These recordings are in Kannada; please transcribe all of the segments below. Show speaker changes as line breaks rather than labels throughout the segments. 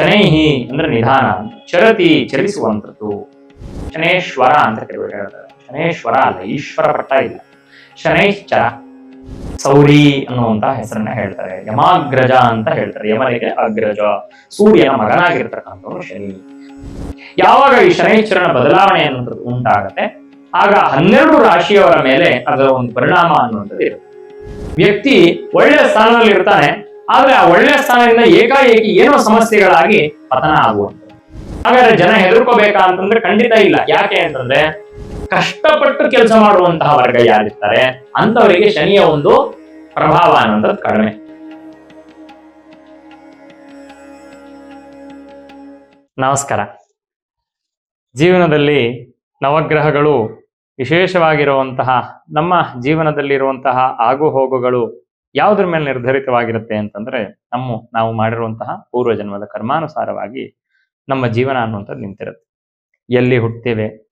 ಶನೈಹಿ ಅಂದ್ರೆ ನಿಧಾನ ಚರತಿ ಚಲಿಸುವಂಥದ್ದು. ಶನೇಶ್ವರ ಅಂತ ಕೆಲವರು ಹೇಳ್ತಾರೆ. ಶನೇಶ್ವರ ಅಲ್ಲ, ಈಶ್ವರ ಪಟ್ಟ ಇಲ್ಲ. ಶನೈಶ್ಚ ಸೌರಿ ಅನ್ನುವಂತ ಹೆಸರನ್ನ ಹೇಳ್ತಾರೆ. ಯಮಾಗ್ರಜ ಅಂತ ಹೇಳ್ತಾರೆ. ಯಮನಿಗೆ ಅಗ್ರಜ. ಸೂರ್ಯನ ಮಗನಾಗಿರ್ತಕ್ಕಂಥವನು ಶನಿ. ಯಾವಾಗ ಈ ಶನೈಶ್ವರನ ಬದಲಾವಣೆ ಅನ್ನುವಂಥದ್ದು ಉಂಟಾಗತ್ತೆ, ಆಗ ಹನ್ನೆರಡು ರಾಶಿಯವರ ಮೇಲೆ ಅದರ ಒಂದು ಪರಿಣಾಮ ಅನ್ನುವಂಥದ್ದು ಇರುತ್ತೆ. ವ್ಯಕ್ತಿ ಒಳ್ಳೆಯ ಸ್ಥಾನದಲ್ಲಿ ಇರ್ತಾನೆ ಆದ್ರೆ ಆ ಒಳ್ಳೆಯ ಸ್ಥಾನದಿಂದ ಏಕಾಏಕಿ ಏನೋ ಸಮಸ್ಯೆಗಳಾಗಿ ಪತನ ಆಗುವಂತ ಹಾಗಾದ್ರೆ ಜನ ಹೆದರ್ಕೋಬೇಕಾ ಅಂತಂದ್ರೆ ಖಂಡಿತ ಇಲ್ಲ. ಯಾಕೆ ಅಂತಂದ್ರೆ ಕಷ್ಟಪಟ್ಟು ಕೆಲಸ ಮಾಡುವಂತಹ ವರ್ಗ ಯಾರಿರ್ತಾರೆ ಅಂತವರಿಗೆ ಶನಿಯ ಒಂದು ಪ್ರಭಾವ ಅನ್ನೋದ್ರದ್ದು ಕಡಿಮೆ. ನಮಸ್ಕಾರ. ಜೀವನದಲ್ಲಿ ನವಗ್ರಹಗಳು ವಿಶೇಷವಾಗಿರುವಂತಹ ನಮ್ಮ ಜೀವನದಲ್ಲಿರುವಂತಹ ಆಗು ಹೋಗುಗಳು ಯಾವುದ್ರ ಮೇಲೆ ನಿರ್ಧರಿತವಾಗಿರುತ್ತೆ ಅಂತಂದ್ರೆ ನಮ್ಮ, ನಾವು ಮಾಡಿರುವಂತಹ ಪೂರ್ವ ಜನ್ಮದ ಕರ್ಮಾನುಸಾರವಾಗಿ ನಮ್ಮ ಜೀವನ ಅನ್ನುವಂಥದ್ದು ನಿಂತಿರುತ್ತೆ. ಎಲ್ಲಿ ಹುಟ್ಟುತ್ತೇವೆ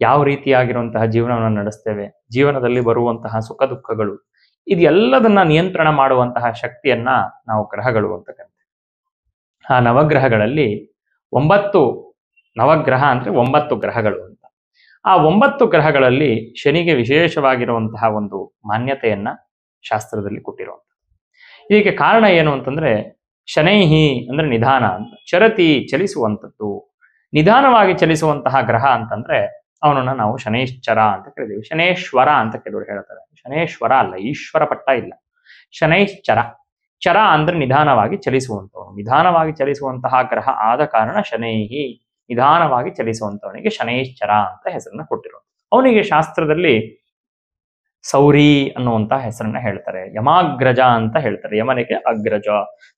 ಯಾವ ರೀತಿಯಾಗಿರುವಂತಹ ಜೀವನವನ್ನು ನಡೆಸ್ತೇವೆ, ಜೀವನದಲ್ಲಿ ಬರುವಂತಹ ಸುಖ ದುಃಖಗಳು, ಇದೆಲ್ಲದನ್ನ ನಿಯಂತ್ರಣ ಮಾಡುವಂತಹ ಶಕ್ತಿಯನ್ನ ನಾವು ಗ್ರಹಗಳು ಅಂತ ಕರಿತೇವೆ. ಆ ನವಗ್ರಹಗಳಲ್ಲಿ ಒಂಬತ್ತು ನವಗ್ರಹ ಅಂದ್ರೆ ಒಂಬತ್ತು ಗ್ರಹಗಳು ಅಂತ. ಆ ಒಂಬತ್ತು ಗ್ರಹಗಳಲ್ಲಿ ಶನಿಗೆ ವಿಶೇಷವಾಗಿರುವಂತಹ ಒಂದು ಮಾನ್ಯತೆಯನ್ನ ಶಾಸ್ತ್ರದಲ್ಲಿ ಕೊಟ್ಟಿರುವಂಥ ಇದಕ್ಕೆ ಕಾರಣ ಏನು ಅಂತಂದ್ರೆ, ಶನೈಹಿ ಅಂದ್ರೆ ನಿಧಾನ ಅಂತ. ಚರತಿ ಚಲಿಸುವಂಥದ್ದು. ನಿಧಾನವಾಗಿ ಚಲಿಸುವಂತಹ ಗ್ರಹ ಅಂತಂದ್ರೆ, ಅವನನ್ನ ನಾವು ಶನೈಶ್ಚರ ಅಂತ ಕರಿತೀವಿ. ಶನೇಶ್ವರ ಅಂತ ಕೆಲವರು ಹೇಳ್ತಾರೆ. ಶನೇಶ್ವರ ಅಲ್ಲ, ಈಶ್ವರ ಪಟ್ಟ ಇಲ್ಲ. ಶನೈಶ್ಚರ. ಚರ ಅಂದ್ರೆ ನಿಧಾನವಾಗಿ ಚಲಿಸುವಂಥವನು. ನಿಧಾನವಾಗಿ ಚಲಿಸುವಂತಹ ಗ್ರಹ ಆದ ಕಾರಣ ಶನೈಹಿ ನಿಧಾನವಾಗಿ ಚಲಿಸುವಂತವನಿಗೆ ಶನೈಶ್ಚರ ಅಂತ ಹೆಸರನ್ನ ಕೊಟ್ಟಿರೋದು ಅವನಿಗೆ ಶಾಸ್ತ್ರದಲ್ಲಿ ಸೌರಿ ಅನ್ನುವಂತ ಹೆಸರನ್ನ ಹೇಳ್ತಾರೆ. ಯಮಾಗ್ರಜ ಅಂತ ಹೇಳ್ತಾರೆ. ಯಮನಿಗೆ ಅಗ್ರಜ.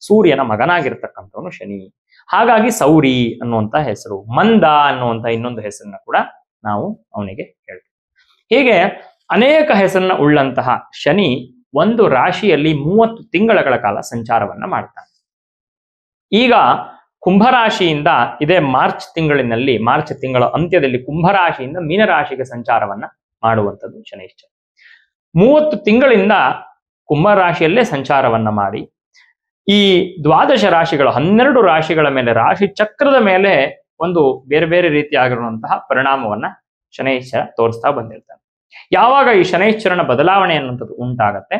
ಸೂರ್ಯನ ಮಗನಾಗಿರ್ತಕ್ಕಂಥವನು ಶನಿ. ಹಾಗಾಗಿ ಸೌರಿ ಅನ್ನುವಂತ ಹೆಸರು. ಮಂದ ಅನ್ನುವಂತ ಇನ್ನೊಂದು ಹೆಸರನ್ನ ಕೂಡ ನಾವು ಅವನಿಗೆ ಹೇಳ್ತೇವೆ. ಹೀಗೆ ಅನೇಕ ಹೆಸರನ್ನ ಉಳ್ಳಂತಹ ಶನಿ ಒಂದು ರಾಶಿಯಲ್ಲಿ ಮೂವತ್ತು ತಿಂಗಳ ಕಾಲ ಸಂಚಾರವನ್ನ ಮಾಡ್ತಾನೆ. ಈಗ ಕುಂಭರಾಶಿಯಿಂದ ಇದೇ ಮಾರ್ಚ್ ತಿಂಗಳಿನಲ್ಲಿ, ಮಾರ್ಚ್ ತಿಂಗಳ ಅಂತ್ಯದಲ್ಲಿ ಕುಂಭರಾಶಿಯಿಂದ ಮೀನರಾಶಿಗೆ ಸಂಚಾರವನ್ನ ಮಾಡುವಂಥದ್ದು ಶನೈಶ್ಚರ ಮೂವತ್ತು ತಿಂಗಳಿಂದ ಕುಂಭರಾಶಿಯಲ್ಲೇ ಸಂಚಾರವನ್ನ ಮಾಡಿ. ಈ ದ್ವಾದಶ ರಾಶಿಗಳು, ಹನ್ನೆರಡು ರಾಶಿಗಳ ಮೇಲೆ, ರಾಶಿ ಚಕ್ರದ ಮೇಲೆ ಒಂದು ಬೇರೆ ಬೇರೆ ರೀತಿಯಾಗಿರುವಂತಹ ಪರಿಣಾಮವನ್ನ ಶನೈಶ್ಚರ ತೋರಿಸ್ತಾ ಬಂದಿರ್ತಾನೆ ಯಾವಾಗ ಈ ಶನೈಶ್ಚರನ ಬದಲಾವಣೆ ಅನ್ನುವಂಥದ್ದು ಉಂಟಾಗತ್ತೆ,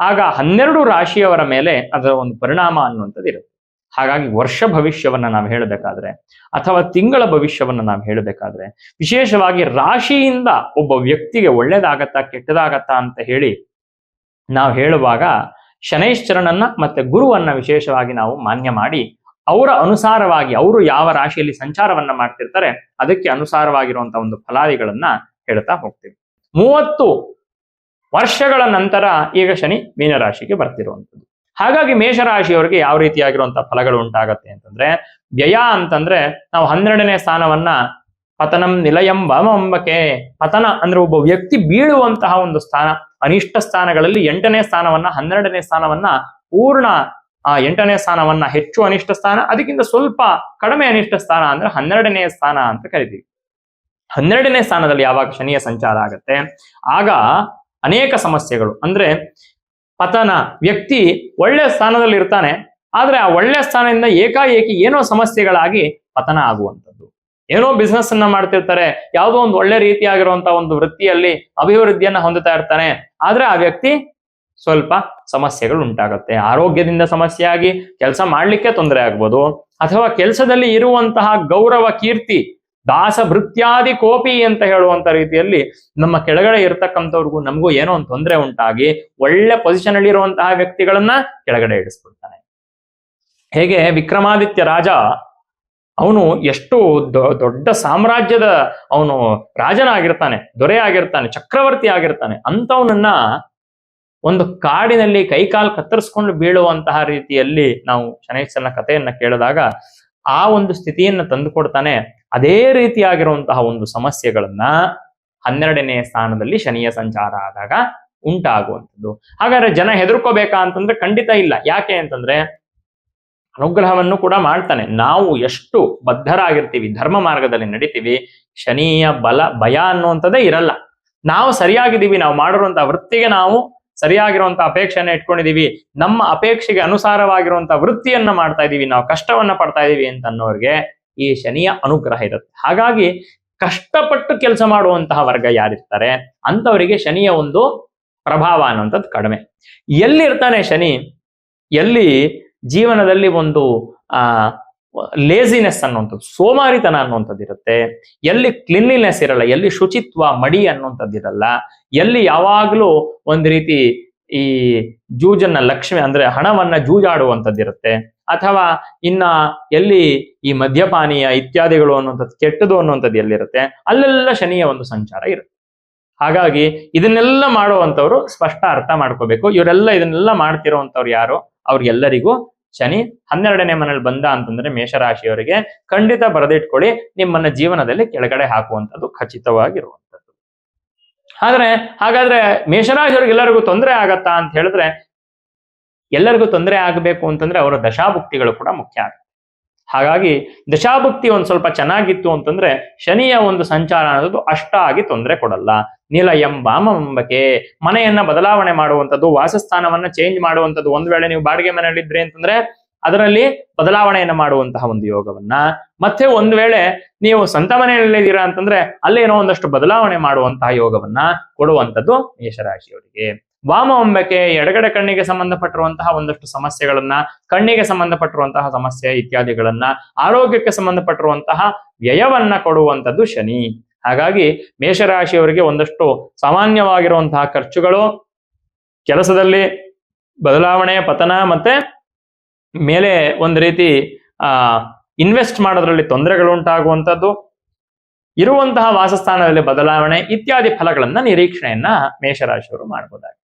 ಆಗ ಹನ್ನೆರಡು ರಾಶಿಯವರ ಮೇಲೆ ಅದರ ಒಂದು ಪರಿಣಾಮ ಅನ್ನುವಂಥದ್ದು ಇರುತ್ತೆ ಹಾಗಾಗಿ ವರ್ಷ ಭವಿಷ್ಯವನ್ನ ನಾವು ಹೇಳಬೇಕಾದ್ರೆ ಅಥವಾ ತಿಂಗಳ ಭವಿಷ್ಯವನ್ನ ನಾವು ಹೇಳಬೇಕಾದ್ರೆ ವಿಶೇಷವಾಗಿ ರಾಶಿಯಿಂದ ಒಬ್ಬ ವ್ಯಕ್ತಿಗೆ ಒಳ್ಳೇದಾಗತ್ತಾ ಕೆಟ್ಟದಾಗತ್ತಾ ಅಂತ ಹೇಳಿ ನಾವು ಹೇಳುವಾಗ ಶನೈಶ್ಚರಣನ್ನ ಮತ್ತೆ ಗುರುವನ್ನ ವಿಶೇಷವಾಗಿ ನಾವು ಮಾನ್ಯ ಮಾಡಿ ಅವರ ಅನುಸಾರವಾಗಿ ಅವರು ಯಾವ ರಾಶಿಯಲ್ಲಿ ಸಂಚಾರವನ್ನ ಮಾಡ್ತಿರ್ತಾರೆ ಅದಕ್ಕೆ ಅನುಸಾರವಾಗಿರುವಂತಹ ಒಂದು ಫಲಾದಿಗಳನ್ನ ಹೇಳ್ತಾ ಹೋಗ್ತೀವಿ. ಮೂವತ್ತು ವರ್ಷಗಳ ನಂತರ ಈಗ ಶನಿ ಮೀನರಾಶಿಗೆ ಬರ್ತಿರುವಂಥದ್ದು. ಹಾಗಾಗಿ ಮೇಷರಾಶಿಯವರಿಗೆ ಯಾವ ರೀತಿಯಾಗಿರುವಂತಹ ಫಲಗಳು ಉಂಟಾಗತ್ತೆ ಅಂತಂದ್ರೆ, ವ್ಯಯ ಅಂತಂದ್ರೆ ನಾವು ಹನ್ನೆರಡನೇ ಸ್ಥಾನವನ್ನ ಪತನಂ ನಿಲಯಂ ವಮಂಬಕೆ ಪತನ ಅಂದ್ರೆ ಒಬ್ಬ ವ್ಯಕ್ತಿ ಬೀಳುವಂತಹ ಒಂದು ಸ್ಥಾನ, ಅನಿಷ್ಟ ಸ್ಥಾನಗಳಲ್ಲಿ ಎಂಟನೇ ಸ್ಥಾನವನ್ನ, ಹನ್ನೆರಡನೇ ಸ್ಥಾನವನ್ನ ಪೂರ್ಣ, ಆ ಎಂಟನೇ ಸ್ಥಾನವನ್ನ ಹೆಚ್ಚು ಅನಿಷ್ಟ ಸ್ಥಾನ, ಅದಕ್ಕಿಂತ ಸ್ವಲ್ಪ ಕಡಿಮೆ ಅನಿಷ್ಟ ಸ್ಥಾನ ಅಂದ್ರೆ ಹನ್ನೆರಡನೇ ಸ್ಥಾನ ಅಂತ ಕರಿತೀವಿ. ಹನ್ನೆರಡನೇ ಸ್ಥಾನದಲ್ಲಿ ಯಾವಾಗ ಶನಿಯ ಸಂಚಾರ ಆಗತ್ತೆ? ಆಗ ಅನೇಕ ಸಮಸ್ಯೆಗಳು. ಅಂದ್ರೆ ಪತನ ವ್ಯಕ್ತಿ ಒಳ್ಳೆ ಸ್ಥಾನದಲ್ಲಿ ಇರ್ತಾನೆ, ಆದ್ರೆ ಆ ಒಳ್ಳೆ ಸ್ಥಾನದಿಂದ ಏಕಾಏಕಿ ಏನೋ ಸಮಸ್ಯೆಗಳಾಗಿ ಪತನ ಆಗುವಂಥದ್ದು. ಏನೋ ಬಿಸ್ನೆಸ್ ಅನ್ನ ಮಾಡ್ತಿರ್ತಾರೆ, ಯಾವುದೋ ಒಂದು ಒಳ್ಳೆ ರೀತಿಯಾಗಿರುವಂತಹ ಒಂದು ವೃತ್ತಿಯಲ್ಲಿ ಅಭಿವೃದ್ಧಿಯನ್ನ ಹೊಂದುತ್ತಾ ಇರ್ತಾನೆ, ಆದ್ರೆ ಆ ವ್ಯಕ್ತಿ ಸ್ವಲ್ಪ ಸಮಸ್ಯೆಗಳು ಉಂಟಾಗುತ್ತೆ. ಆರೋಗ್ಯದಿಂದ ಸಮಸ್ಯೆ ಆಗಿ ಕೆಲಸ ಮಾಡ್ಲಿಕ್ಕೆ ತೊಂದರೆ ಆಗ್ಬೋದು, ಅಥವಾ ಕೆಲಸದಲ್ಲಿ ಇರುವಂತಹ ಗೌರವ, ಕೀರ್ತಿ ದಾಸ ಭೃತ್ಯಾದಿ ಕೋಪಿ ಅಂತ ಹೇಳುವಂತ ರೀತಿಯಲ್ಲಿ ನಮ್ಮ ಕೆಳಗಡೆ ಇರತಕ್ಕಂಥವ್ರಿಗೂ ನಮಗೂ ಏನೋ ಒಂದು ತೊಂದರೆ ಉಂಟಾಗಿ ಒಳ್ಳೆ ಪೊಸಿಷನ್ ಅಲ್ಲಿ ಇರುವಂತಹ ವ್ಯಕ್ತಿಗಳನ್ನ ಕೆಳಗಡೆ ಇಡಿಸ್ಬಿಡ್ತಾನೆ. ಹೇಗೆ? ವಿಕ್ರಮಾದಿತ್ಯ ರಾಜ, ಅವನು ಎಷ್ಟು ದೊಡ್ಡ ಸಾಮ್ರಾಜ್ಯದ ಅವನು ರಾಜನಾಗಿರ್ತಾನೆ, ದೊರೆ ಆಗಿರ್ತಾನೆ, ಚಕ್ರವರ್ತಿ ಆಗಿರ್ತಾನೆ. ಅಂತವನನ್ನ ಒಂದು ಕಾಡಿನಲ್ಲಿ ಕೈಕಾಲು ಕತ್ತರಿಸ್ಕೊಂಡು ಬೀಳುವಂತಹ ರೀತಿಯಲ್ಲಿ ನಾವು ಶನೈಸನ ಕಥೆಯನ್ನ ಕೇಳಿದಾಗ ಆ ಒಂದು ಸ್ಥಿತಿಯನ್ನ ತಂದುಕೊಡ್ತಾನೆ. ಅದೇ ರೀತಿಯಾಗಿರುವಂತಹ ಒಂದು ಸಮಸ್ಯೆಗಳನ್ನ ಹನ್ನೆರಡನೇ ಸ್ಥಾನದಲ್ಲಿ ಶನಿಯ ಸಂಚಾರ ಆದಾಗ ಉಂಟಾಗುವಂಥದ್ದು. ಹಾಗಾದ್ರೆ ಜನ ಹೆದರ್ಕೋಬೇಕಾ ಅಂತಂದ್ರೆ ಖಂಡಿತ ಇಲ್ಲ. ಯಾಕೆ ಅಂತಂದ್ರೆ ಅನುಗ್ರಹವನ್ನು ಕೂಡ ಮಾಡ್ತಾನೆ. ನಾವು ಎಷ್ಟು ಬದ್ಧರಾಗಿರ್ತೀವಿ, ಧರ್ಮ ಮಾರ್ಗದಲ್ಲಿ ನಡಿತೀವಿ, ಶನಿಯ ಬಲ, ಭಯ ಅನ್ನುವಂಥದ್ದೇ ಇರಲ್ಲ. ನಾವು ಸರಿಯಾಗಿದ್ದೀವಿ, ನಾವು ಮಾಡಿರುವಂತಹ ವೃತ್ತಿಗೆ ನಾವು ಸರಿಯಾಗಿರುವಂತಹ ಅಪೇಕ್ಷೆಯನ್ನು ಇಟ್ಕೊಂಡಿದೀವಿ ನಮ್ಮ ಅಪೇಕ್ಷೆಗೆ ಅನುಸಾರವಾಗಿರುವಂತಹ ವೃತ್ತಿಯನ್ನ ಮಾಡ್ತಾ ಇದ್ದೀವಿ ನಾವು ಕಷ್ಟವನ್ನ ಪಡ್ತಾ ಇದೀವಿ ಅಂತ ಅನ್ನೋರ್ಗೆ ಈ ಶನಿಯ ಅನುಗ್ರಹ ಇರುತ್ತೆ. ಹಾಗಾಗಿ ಕಷ್ಟಪಟ್ಟು ಕೆಲಸ ಮಾಡುವಂತಹ ವರ್ಗ ಯಾರಿರ್ತಾರೆ? ಅಂತವರಿಗೆ ಶನಿಯ ಒಂದು ಪ್ರಭಾವ ಅನ್ನುವಂಥದ್ದು ಕಡಿಮೆ. ಎಲ್ಲಿರ್ತಾನೆ ಶನಿ? ಎಲ್ಲಿ ಜೀವನದಲ್ಲಿ ಒಂದು, ಆ ಲೇಸಿನೆಸ್ ಅನ್ನುವಂಥದ್ದು, ಸೋಮಾರಿತನ ಅನ್ನುವಂಥದ್ದು ಇರುತ್ತೆ. ಎಲ್ಲಿ ಕ್ಲಿನ್ಲಿನೆಸ್ ಇರಲ್ಲ, ಎಲ್ಲಿ ಶುಚಿತ್ವ, ಮಡಿ ಅನ್ನುವಂಥದ್ದು ಇರಲ್ಲ. ಎಲ್ಲಿ ಯಾವಾಗಲೂ ಒಂದು ರೀತಿ ಈ ಜೂಜನ್ನ ಲಕ್ಷ್ಮಿ, ಅಂದ್ರೆ ಹಣವನ್ನ ಜೂಜಾಡುವಂಥದ್ದು ಇರುತ್ತೆ. ಅಥವಾ ಇನ್ನ ಎಲ್ಲಿ ಈ ಮದ್ಯಪಾನೀಯ ಇತ್ಯಾದಿಗಳು ಅನ್ನುವಂಥದ್ದು ಕೆಟ್ಟದು ಅನ್ನುವಂಥದ್ದು ಎಲ್ಲಿರುತ್ತೆ? ಅಲ್ಲೆಲ್ಲ ಶನಿಯ ಒಂದು ಸಂಚಾರ ಇರುತ್ತೆ. ಹಾಗಾಗಿ ಇದನ್ನೆಲ್ಲ ಮಾಡುವಂಥವ್ರು ಸ್ಪಷ್ಟ ಅರ್ಥ ಮಾಡ್ಕೋಬೇಕು. ಇವರೆಲ್ಲ ಇದನ್ನೆಲ್ಲ ಮಾಡ್ತಿರೋವಂಥವ್ರು ಯಾರು? ಅವ್ರಿಗೆಲ್ಲರಿಗೂ ಶನಿ ಹನ್ನೆರಡನೇ ಮನೇಲಿ ಬಂದ ಅಂತಂದ್ರೆ ಮೇಷರಾಶಿಯವರಿಗೆ ಖಂಡಿತ ಬರೆದಿಟ್ಕೊಳ್ಳಿ. ನಿಮ್ಮನ್ನ ಜೀವನದಲ್ಲಿ ಕೆಳಗಡೆ ಹಾಕುವಂಥದ್ದು ಖಚಿತವಾಗಿರುವಂಥದ್ದು. ಆದ್ರೆ ಹಾಗಾದ್ರೆ ಮೇಷರಾಶಿಯವ್ರಿಗೆ ಎಲ್ಲರಿಗೂ ತೊಂದರೆ ಆಗತ್ತಾ ಅಂತ ಹೇಳಿದ್ರೆ ಎಲ್ಲರಿಗೂ ತೊಂದರೆ ಆಗಬೇಕು ಅಂತಂದ್ರೆ ಅವರ ದಶಾಭುಕ್ತಿಗಳು ಕೂಡ ಮುಖ್ಯ ಆಗುತ್ತೆ. ಹಾಗಾಗಿ ದಶಾಭುಕ್ತಿ ಒಂದು ಸ್ವಲ್ಪ ಚೆನ್ನಾಗಿತ್ತು ಅಂತಂದ್ರೆ ಶನಿಯ ಒಂದು ಸಂಚಾರ ಅನ್ನೋದು ಅಷ್ಟಾಗಿ ತೊಂದರೆ ಕೊಡಲ್ಲ. ನಿಲಯಂ ವಾಮಂಬಕೆ ಮನೆಯನ್ನ ಬದಲಾವಣೆ ಮಾಡುವಂಥದ್ದು, ವಾಸಸ್ಥಾನವನ್ನ ಚೇಂಜ್ ಮಾಡುವಂಥದ್ದು, ಒಂದ್ ವೇಳೆ ನೀವು ಬಾಡಿಗೆ ಮನೆಯಲ್ಲಿದ್ರೆ ಅಂತಂದ್ರೆ ಅದರಲ್ಲಿ ಬದಲಾವಣೆಯನ್ನ ಮಾಡುವಂತಹ ಒಂದು ಯೋಗವನ್ನ. ಮತ್ತೆ ಒಂದ್ ವೇಳೆ ನೀವು ಸ್ವಂತ ಮನೆಯಲ್ಲಿದ್ದೀರಾ ಅಂತಂದ್ರೆ ಅಲ್ಲೇನೋ ಒಂದಷ್ಟು ಬದಲಾವಣೆ ಮಾಡುವಂತಹ ಯೋಗವನ್ನ ಕೊಡುವಂಥದ್ದು ಮೇಷರಾಶಿಯವರಿಗೆ. ವಾಮವಂಬಕೆ ಎಡಗಡೆ ಕಣ್ಣಿಗೆ ಸಂಬಂಧಪಟ್ಟಿರುವಂತಹ ಒಂದಷ್ಟು ಸಮಸ್ಯೆಗಳನ್ನ, ಕಣ್ಣಿಗೆ ಸಂಬಂಧಪಟ್ಟಿರುವಂತಹ ಸಮಸ್ಯೆ ಇತ್ಯಾದಿಗಳನ್ನ, ಆರೋಗ್ಯಕ್ಕೆ ಸಂಬಂಧಪಟ್ಟಿರುವಂತಹ ವ್ಯಯವನ್ನ ಕೊಡುವಂಥದ್ದು ಶನಿ. ಹಾಗಾಗಿ ಮೇಷರಾಶಿಯವರಿಗೆ ಒಂದಷ್ಟು ಸಾಮಾನ್ಯವಾಗಿರುವಂತಹ ಖರ್ಚುಗಳು, ಕೆಲಸದಲ್ಲಿ ಬದಲಾವಣೆ, ಪತನ ಮತ್ತೆ ಮೇಲೆ ಒಂದು ರೀತಿ, ಆ ಇನ್ವೆಸ್ಟ್ ಮಾಡೋದ್ರಲ್ಲಿ ತೊಂದರೆಗಳು ಉಂಟಾಗುವಂಥದ್ದು. ಇರುವಂತಹ ವಾಸಸ್ಥಾನದಲ್ಲಿ ಬದಲಾವಣೆ ಇತ್ಯಾದಿ ಫಲಗಳನ್ನ ನಿರೀಕ್ಷಣೆಯನ್ನ ಮೇಷರಾಶಿಯವರು ಮಾಡಬಹುದಾಗಿದೆ